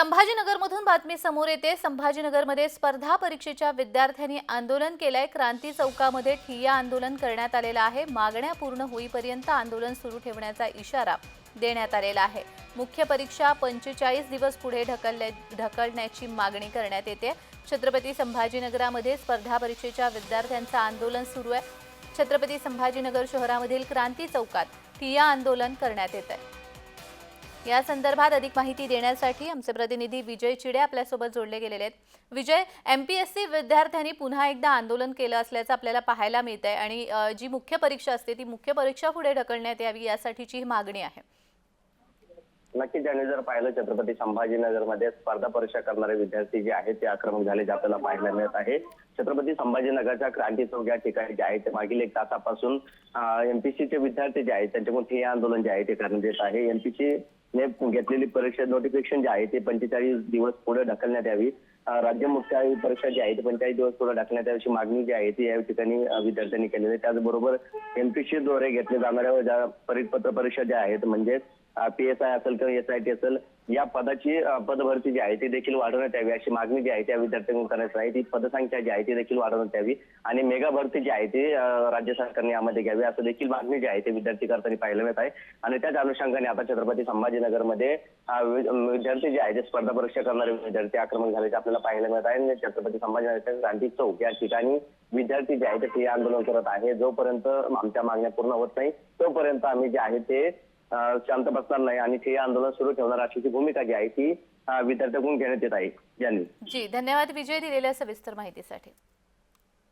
संभाजीनगरमधून बातमी समोर येते. संभाजीनगरमध्ये स्पर्धा परीक्षेच्या विद्यार्थ्यांनी आंदोलन केलंय. क्रांती चौकामध्ये ठिय्या आंदोलन करण्यात आलेलं आहे. मागण्या पूर्ण होईपर्यंत आंदोलन सुरू ठेवण्याचा इशारा देण्यात आलेला आहे. मुख्य परीक्षा पंचेचाळीस दिवस पुढे ढकलल्या ढकलण्याची मागणी करण्यात येते. छत्रपती संभाजीनगरामध्ये स्पर्धा परीक्षेच्या विद्यार्थ्यांचं आंदोलन सुरू आहे. छत्रपती संभाजीनगर शहरामधील क्रांती चौकात ठिय्या आंदोलन करण्यात येत आहे या संदर्भात अधिक माहिती देण्यासाठी आमचे प्रतिनिधी विजय चिडे आपल्यासोबत जोडले गेलेले आहेत. विजय एमपीएससी विद्यार्थ्यांनी पुन्हा एकदा आंदोलन केलं असल्याचं आपल्याला पाहायला मिळत आहे आणि जी मुख्य परीक्षा असते ती मुख्य परीक्षा पुढे ढकलण्यात यावी यासाठीची ही मागणी आहे. नक्कीच ज्यांनी जर पाहिलं छत्रपती संभाजीनगरमध्ये स्पर्धा परीक्षा करणारे विद्यार्थी जे आहेत ते आक्रमक झाले आपल्याला पाहायला मिळत आहे. छत्रपती संभाजीनगरच्या क्रांती चौक या ठिकाणी जे आहे ते मागील एक तासापासून एमपीसीचे विद्यार्थी जे आहेत त्यांच्याकडून हे आंदोलन जे आहे ते करण्यात येत आहे. एमपीसी ने घेतलेली परीक्षा नोटिफिकेशन जे आहे ते पंचेचाळीस दिवस पुढे ढकलण्यात यावी. राज्य मुख्य परीक्षा जी आहे ती पंचेचाळीस दिवस पुढे ढकलण्यात यावी अशी मागणी जी आहे ती या ठिकाणी विद्यार्थ्यांनी केलेली आहे. त्याचबरोबर एमपीसी द्वारे घेतले जाणाऱ्या ज्या परिपत्र परीक्षा ज्या आहेत म्हणजेच पी एस आय असेल किंवा एस आय टी असेल या पदाची पदभरती जी आहे ती देखील वाढवण्यात यावी अशी मागणी जी आहे त्या विद्यार्थ्यांकडून करण्यात आहे ती पदसंख्या जी आहे ती देखील वाढवण्यात यावी आणि मेगा भरती जी आहे ती राज्य सरकारने यामध्ये घ्यावी असं देखील मागणी जी आहे ते विद्यार्थी करताना पाहायला मिळत आहे. आणि त्याच अनुषंगाने आता छत्रपती संभाजीनगरमध्ये विद्यार्थी जे आहे ते स्पर्धा परीक्षा करणारे विद्यार्थी आक्रमक झाल्याचे आपल्याला पाहायला मिळत आहे आणि छत्रपती संभाजीनगरच्या गांधी चौक या ठिकाणी विद्यार्थी जे आहे ते आंदोलन करत आहे जोपर्यंत आमच्या मागण्या पूर्ण होत नाही तोपर्यंत आम्ही जे आहे ते शांत बसणार नाही आणि ते आंदोलन सुरू ठेवणार अशी जी भूमिका जी आहे ती विद्यार्थ्यांकडून घेण्यात येत आहे. यांनी जी धन्यवाद. विजय दिलेल्या सविस्तर माहितीसाठी.